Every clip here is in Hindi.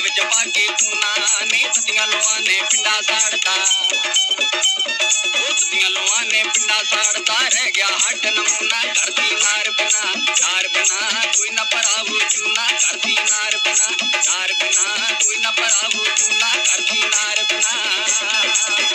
ਵਿੱਚ ਪਾ ਕੇ ਕੂਨਾ ਨੇ ਸਤੀਆਂ ਲੋਆਂ ਨੇ ਪਿੰਡਾ ਸਾੜਤਾ ਉਹ ਸਤੀਆਂ बिना साड़ता रह गया हट नमूना करती नार बिना नार बिना, कोई न पराबू चूना करती नार बिना नार बिना, कोई न पराबू चूना करती नार बिना।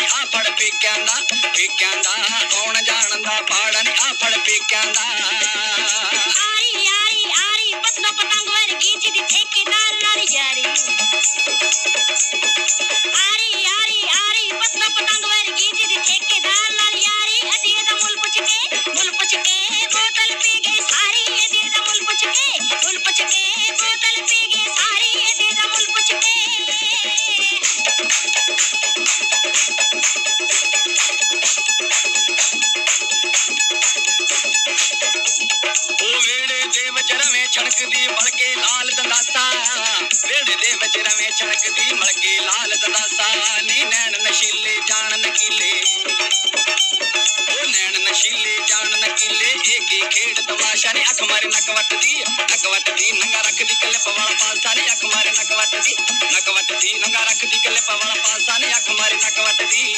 ਦਾ ਆਉਣ ਜਾਣ ਦਾ ਪਾੜਾ ਨੀ ਆ ਫੜ ਪੇਕਿਆਂ ਦਾ ਪੇਕਿਆਂ ਦਾ ਆਉਣ ਜਾਣ ਦਾ ਪਾੜਾ ਨੀ ਆ ਫੜ ਪੇਕਿਆਂ ਦਾ ਆਰੀ ਆਰੀ ਆਰੀ ਪਤਲੋ ਪਤੰਗ ਵਰਗੀ ਜਿਹਦੀ ਠੇਕੇਦਾਰ ਨਾਲ ਯਾਰੀ ਛਣਕਦੀ ਮਲਕੇ ਲਾਲ ਦੰਦਾਸਾ ਵੇੜੇ ਦੇ ਵਿੱਚ ਰਵੇਂ ਛਣਕਦੀ ਮਲਕੇ ਲਾਲ ਦੰਦਾਸਾ ਨੀ ਨੈਣ ਨਸ਼ੀਲੇ ਜਾਣ ਨਕੀਲੇ ਉਹ ਨੈਣ ਨਸ਼ੀਲੇ ਜਾਣ ਨਕੀਲੇ ਏਕੀ ਖੇਡ ਤਮਾਸ਼ਾ ਨੀ ਅੱਖ ਮਾਰੇ ਨਕ ਵੱਟਦੀ ਨਕ ਵੱਟਦੀ ਨੰਗਾ ਰੱਖਦੀ ਕਲਿਪ ਵਾਲਾ ਪਾਸਾ ਨੀ ਅੱਖ ਮਾਰੇ ਨਕ ਵੱਟਦੀ ਨਕ ਵੱਟਦੀ ਨੰਗਾ ਰੱਖਦੀ ਕਲਿਪ ਵਾਲਾ ਪਾਸਾ ਨੀ ਅੱਖ ਮਾਰੇ ਨਕ ਵੱਟਦੀ